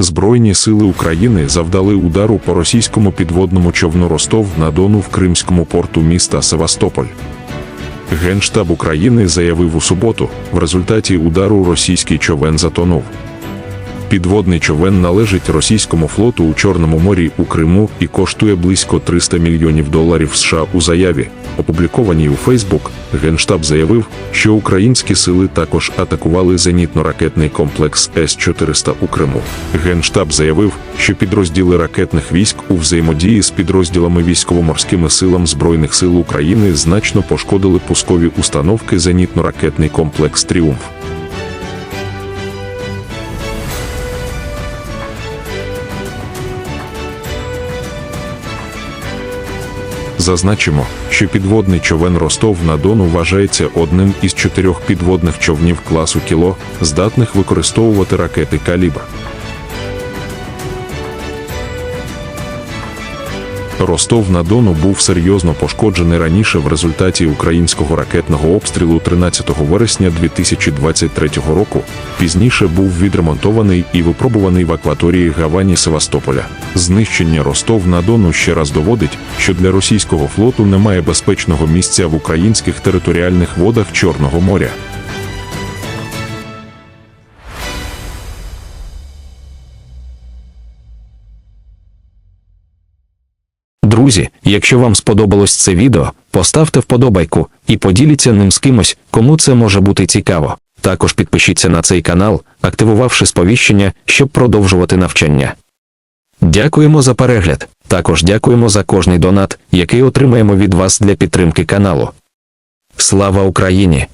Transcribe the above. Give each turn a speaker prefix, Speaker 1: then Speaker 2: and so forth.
Speaker 1: Збройні сили України завдали удару по російському підводному човну Ростов на Дону в Кримському порту міста Севастополь. Генштаб України заявив у суботу, в результаті удару російський човен затонув. Підводний човен належить російському флоту у Чорному морі у Криму і коштує близько 300 мільйонів доларів США у заяві, опублікованій у Фейсбук. Генштаб заявив, що українські сили також атакували зенітно-ракетний комплекс С-400 у Криму. Генштаб заявив, що підрозділи ракетних військ у взаємодії з підрозділами військово-морськими силам Збройних сил України значно пошкодили пускові установки зенітно-ракетний комплекс Тріумф. Зазначимо, що підводний човен Ростов на Дону вважається одним із чотирьох підводних човнів класу кіло, здатних використовувати ракети калібр. Ростов на Дону був серйозно пошкоджений раніше в результаті українського ракетного обстрілу 13 вересня 2023 року. Пізніше був відремонтований і випробуваний в акваторії Гавані Севастополя. Знищення Ростов на Дону ще раз доводить, що для російського флоту немає безпечного місця в українських територіальних водах Чорного моря.
Speaker 2: Друзі, якщо вам сподобалось це відео, поставте вподобайку і поділіться ним з кимось, кому це може бути цікаво. Також підпишіться на цей канал, активувавши сповіщення, щоб продовжувати навчання. Дякуємо за перегляд. Також дякуємо за кожний донат, який отримаємо від вас для підтримки каналу. Слава Україні!